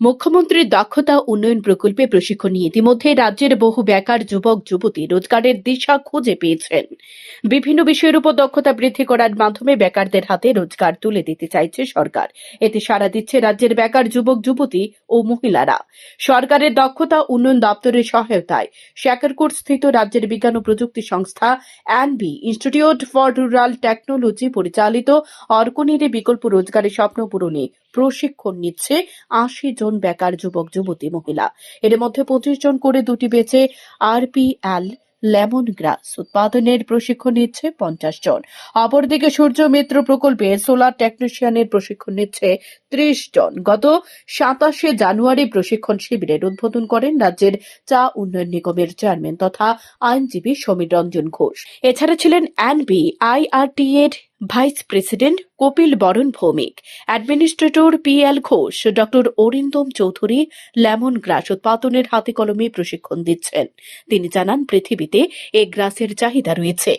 মুখ্যমন্ত্রীর দক্ষতা উন্নয়ন প্রকল্পে প্রশিক্ষণ নিয়ে ইতিমধ্যে রাজ্যের বহু বেকার যুবক, যুবতী রোজগারের দিশা খুঁজে পেয়েছেন। বিভিন্ন বিষয়ের উপর দক্ষতা বৃদ্ধি করার মাধ্যমে বেকারদের হাতে রোজগার তুলে দিতে চাইছে সরকার। এতে সাড়া দিচ্ছে রাজ্যের বেকার যুবক, যুবতী ও মহিলারা। সরকারের দক্ষতা উন্নয়ন দপ্তরের সহায়তায় শ্যাকারকোট স্থিত রাজ্যের বিজ্ঞান ও প্রযুক্তি সংস্থা অ্যানবি ইনস্টিটিউট ফর রুরাল টেকনোলজি পরিচালিত অর্কনিরে বিকল্প রোজগারের স্বপ্ন পূরণে প্রশিক্ষণ নিচ্ছে আশি জন বেকার যুবক, যুবতী মহিলা। এর মধ্যে পঁচিশ জন করে দুটি বেচে আরপিএল লেমন গ্রাস উৎপাদনের প্রশিক্ষণ নিচ্ছে পঞ্চাশ জন। অপরদিকে সূর্য মিত্র প্রকল্পে সোলার টেকনিশিয়ানের প্রশিক্ষণ নিচ্ছে ত্রিশ জন। গত সাতাশে জানুয়ারি প্রশিক্ষণ শিবিরের উদ্বোধন করেন রাজ্যের চা উন্নয়ন নিগমের চেয়ারম্যান তথা আইনজীবী সমীর রঞ্জন ঘোষ। এছাড়া ছিলেন অ্যানবি আইআরটি এর vice president Kapil Baran Bhowmik, administrator P L Ghosh, doctor Arindam Chowdhury lemongrass উৎপাদনের হাতে কলমে প্রশিক্ষণ দিচ্ছেন। তিনি জানান, পৃথিবীতে এ গ্রাসের চাহিদা রয়েছে।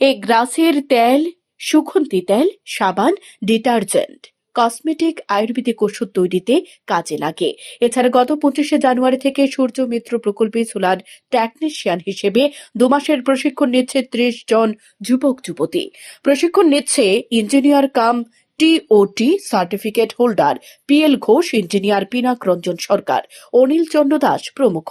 এ গ্রাসের তেল, সুগন্ধি তেল, সাবান, ডিটারজেন্ট। কসমেটিক আয়ুর্বেদিক ওষুধ তৈরিতে কাজে লাগে। এছাড়া গত পঁচিশে জানুয়ারি থেকে সূর্য মিত্র প্রকল্পে সোলার টেকনিশিয়ান হিসেবে দু মাসের প্রশিক্ষণ নিচ্ছে ত্রিশ জন যুবক, যুবতী। প্রশিক্ষণ নিচ্ছে engineer cum TOT certificate holder PL Ghosh, engineer Pinak Ranjan Sarkar, Anil Chandra Das প্রমুখ।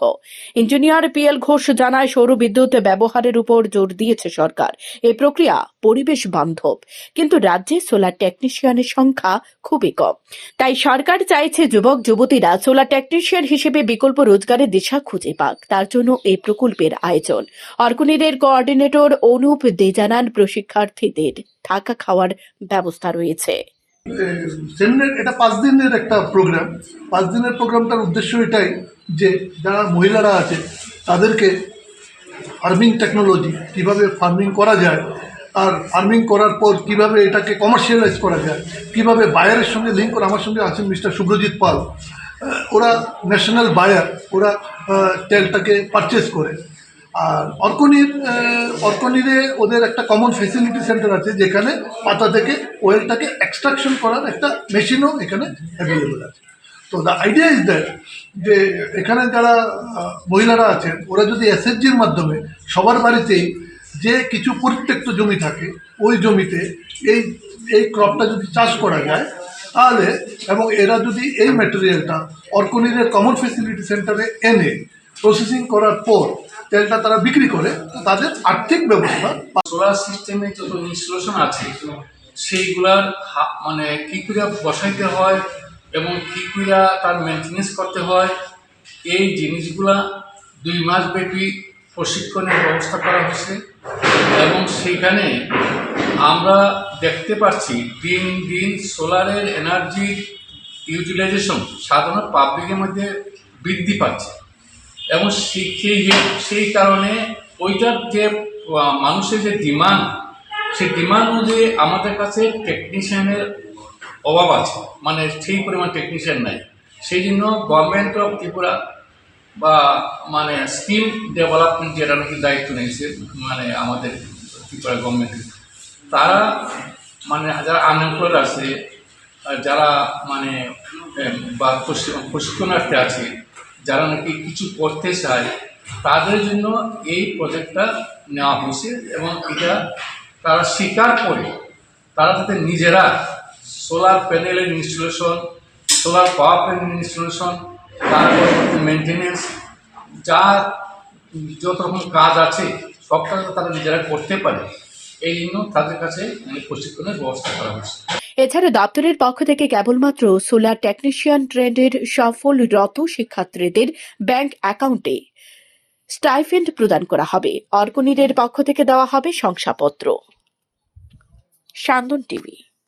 ইঞ্জিনিয়ার পিএল ঘোষ জানায় সৌর বিদ্যুৎ ব্যবহারের উপর জোর দিয়েছে সরকার। এই প্রক্রিয়া পরিবেশ বান্ধব, কিন্তু রাজ্যে সোলার টেকনিশিয়ানের সংখ্যা খুবই কম। তাই সরকার চাইছে যুবক, যুবতীরা সোলার টেকনিশিয়ান হিসেবে বিকল্প রোজগারের দিশা খুঁজে পাক। তার জন্য এই প্রকল্পের আয়োজন। অর্কনিরের কোঅর্ডিনেটর অনুপ দে জানান, প্রশিক্ষার্থীদের থাকা খাওয়ার ব্যবস্থা রয়েছে। সেমিনার, এটা পাঁচ দিনের একটা প্রোগ্রাম পাঁচ দিনের প্রোগ্রামটার উদ্দেশ্য এটাই যে যারা মহিলারা আছে, তাদেরকে ফার্মিং টেকনোলজি কীভাবে ফার্মিং করা যায় আর ফার্মিং করার পর কীভাবে এটাকে কমার্শিয়ালাইজ করা যায়? কীভাবে বায়ারের সঙ্গে লিঙ্ক করে? আমার সঙ্গে আছেন মিস্টার শুভ্রজিৎ পাল। ওরা ন্যাশনাল বায়ার ওরা তেলটাকে পারচেস করে। আর অর্কনির অর্কনিরে ওদের একটা কমন ফেসিলিটি সেন্টার আছে, যেখানে পাতা থেকে ওয়েলটাকে এক্সট্রাকশন করার একটা মেশিনও এখানে অ্যাভেলেবেল আছে। তো দ্য আইডিয়া ইজ দ্যাট যে এখানে যারা মহিলারা আছেন, ওরা যদি এসএসজির মাধ্যমে সবার বাড়িতেই যে কিছু পরিত্যক্ত জমি থাকে, ওই জমিতে এই এই ক্রপটা যদি চাষ করা যায়, তাহলে এবং এরা যদি এই ম্যাটেরিয়ালটা অর্কনিরের কমন ফেসিলিটি সেন্টারে এনে প্রসেসিং করার পর তেলটা তারা বিক্রি করে তাদের আর্থিক ব্যবস্থা সোলার সিস্টেমে যত ইনস্টলেশন আছে, সেইগুলার মানে কী করে বসাইতে হয় এবং কী করে তার মেনটেনেন্স করতে হয়, এই জিনিসগুলা দুই মাস ব্যাপী প্রশিক্ষণের ব্যবস্থা করা হয়েছে এবং সেইখানে আমরা দেখতে পাচ্ছি দিন দিন সোলারের এনার্জি ইউটিলাইজেশন সাধারণ পাবলিকের মধ্যে বৃদ্ধি পাচ্ছে। এবং সেই কারণে ওইটার যে মানুষের যে ডিমান্ড সেই ডিমান্ড অনুযায়ী আমাদের কাছে টেকনিশিয়ানের অভাব আছে। মানে সেই পরিমাণ টেকনিশিয়ান নাই। সেই জন্য গভর্নমেন্ট অফ ত্রিপুরা বা মানে স্কিম ডেভেলপমেন্ট যেটা নাকি দায়িত্ব নিয়েছে মানে আমাদের ত্রিপুরা গভর্নমেন্ট তারা মানে যারা আনএমপ্লয়েড আছে যারা মানে বা প্রশি- প্রশিক্ষণার্থী আছে, যারা নাকি কিছু করতে চায়, তাদের জন্য এই প্রজেক্টটা নেওয়া হয়েছে এবং এটা তারা স্বীকার করে, তারা যাতে নিজেরা সোলার প্যানেলের installation solar power panel installation তারপর মেনটেনেন্স যা যত রকম কাজ আছে সব তারা নিজেরা করতে পারে। এই জন্য তাদের কাছে প্রশিক্ষণের ব্যবস্থা করা হয়েছে। এছাড়া দপ্তরের পক্ষ থেকে কেবলমাত্র সোলার টেকনিশিয়ান ট্রেন্ডের সফলরত শিক্ষার্থীদের ব্যাংক অ্যাকাউন্টে স্টাইফেন্ড প্রদান করা হবে। অর্কনিরের পক্ষ থেকে দেওয়া হবে শংসাপত্র। সান্দন টিভি